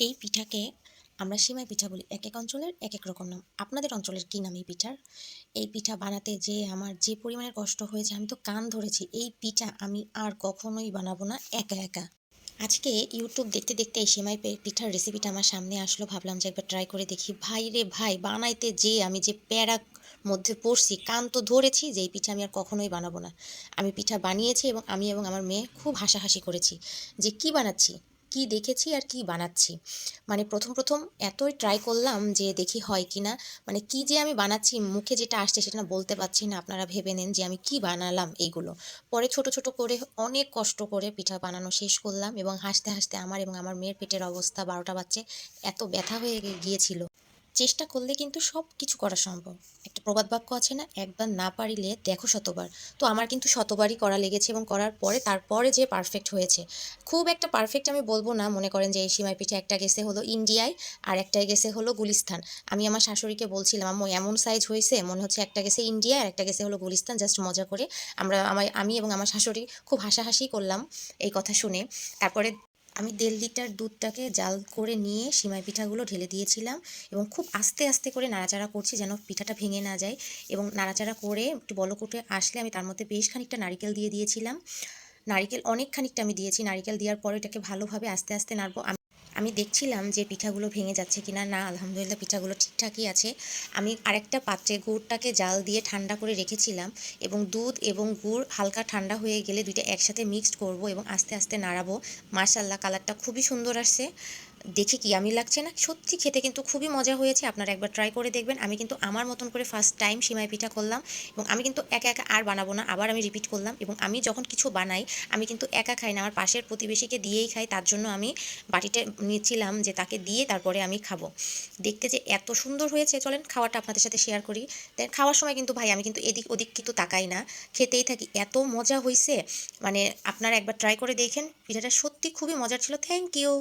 এই পিঠাকে আমরা সিমাই পিঠা বলি। এক এক অঞ্চলের এক এক রকম নাম। আপনাদের অঞ্চলের কী নাম এই পিঠার? এই পিঠা বানাতে যে আমার যে পরিমাণে কষ্ট হয়েছে, আমি তো কান ধরেছি। এই পিঠা আমি আর কখনোই বানাবো না, একা একা। আজকে ইউটিউব দেখতে দেখতে এই সেমাই পিঠার রেসিপিটা আমার সামনে আসলো। ভাবলাম যে একবার ট্রাই করে দেখি। ভাই রে ভাই, বানাইতে যে আমি যে প্যারা মধ্যে পড়ছি, কান তো ধরেছি যে এই পিঠা আমি আর কখনোই বানাবো না। আমি পিঠা বানিয়েছি এবং আমি এবং আমার মেয়ে খুব হাসাহাসি করেছি যে কি বানাচ্ছি? কি দেখেছি আর কি বানাচ্ছি। মানে প্রথম প্রথম এতই ট্রাই করলাম যে দেখি হয় কি না। মানে কি যে আমি বানাচ্ছি, মুখে যেটা আসছে সেটা না বলতে পারছি না, আপনারা ভেবে নেন যে আমি কি বানালাম এইগুলো পরে ছোট ছোট করে অনেক কষ্ট করে পিঠা বানানো শেষ করলাম এবং হাসতে হাসতে আমার এবং আমার মেয়ের পেটের অবস্থা বারোটা বাচ্চে এত ব্যথা হয়ে গিয়েছিল। চেষ্টা করলে কিন্তু সব কিছু করা সম্ভব। একটা প্রবাদ বাক্য আছে না, একবার না পারিলে দেখো শতবার। তো আমার কিন্তু শতবারই করা লেগেছে এবং করার পরে তারপরে যে পারফেক্ট হয়েছে। খুব একটা পারফেক্ট আমি বলব না, মনে করেন যে এই সিমাই পিঠে একটা গেছে হলো ইন্ডিয়ায় আর একটা গেছে হলো গুলিস্তান। আমি আমার শাশুড়িকে বলছিলাম, আম্মু, এমন সাইজ হয়েছে, মনে হচ্ছে একটা গেছে ইন্ডিয়া আর একটা গেছে হলো গুলিস্তান জাস্ট মজা করে। আমরা, আমার, আমি এবং আমার শাশুড়ি খুব হাসাহাসি করলাম এই কথা শুনে। তারপরে আমি দেড় লিটার দুধটাকে জাল করে নিয়ে সিমাই পিঠাগুলো ঢেলে দিয়েছিলাম এবং খুব আস্তে আস্তে করে নাড়াচাড়া করছি যেন পিঠাটা ভেঙে না যায় এবং নাড়াচাড়া করে একটু বলকুটে আসলে আমি তার মধ্যে বেশ খানিকটা নারিকেল দিয়ে দিয়েছিলাম। নারিকেল অনেক খানিকটা আমি দিয়েছি। নারিকেল দেওয়ার পরে এটাকে ভালোভাবে আস্তে আস্তে নাড়বো। আমি দেখছিলাম যে পিঠাগুলো ভেঙে যাচ্ছে কি না, আলহামদুলিল্লাহ পিঠাগুলো ঠিকঠাকই আছে। আমি আরেকটা পাত্রে গুড়টাকে জাল দিয়ে ঠান্ডা করে রেখেছিলাম এবং দুধ এবং গুড় হালকা ঠান্ডা হয়ে গেলে দুইটা একসাথে মিক্সড করব এবং আস্তে আস্তে নাড়াবো। মার্শাল্লাহ কালারটা খুবই সুন্দর আসছে। দেখে কি আমি লাগছে না? সত্যি খেতে কিন্তু খুবই মজা হয়েছে, আপনারা একবার ট্রাই করে দেখবেন। আমি কিন্তু আমার মতন করে ফার্স্ট টাইম সিমাই পিঠা করলাম এবং আমি কিন্তু একা একা আর বানাবো না, আবার আমি রিপিট করলাম এবং আমি যখন কিছু বানাই, আমি কিন্তু একা খাই না, আমার পাশের প্রতিবেশীকে দিয়েই খাই, তার জন্য আমি বাটিতে নিয়েছিলাম যে তাকে দিয়ে তারপরে আমি খাব। দেখতে যে এত সুন্দর হয়েছে, চলেন খাওয়াটা আপনাদের সাথে শেয়ার করি। দেন খাওয়ার সময় কিন্তু ভাই আমি কিন্তু এদিক ওদিক কিন্তু তাকাই না, খেতেই থাকি, এত মজা হয়েছে মানে আপনারা একবার ট্রাই করে দেখেন, পিঠাটা সত্যি খুবই মজার ছিল থ্যাংক ইউ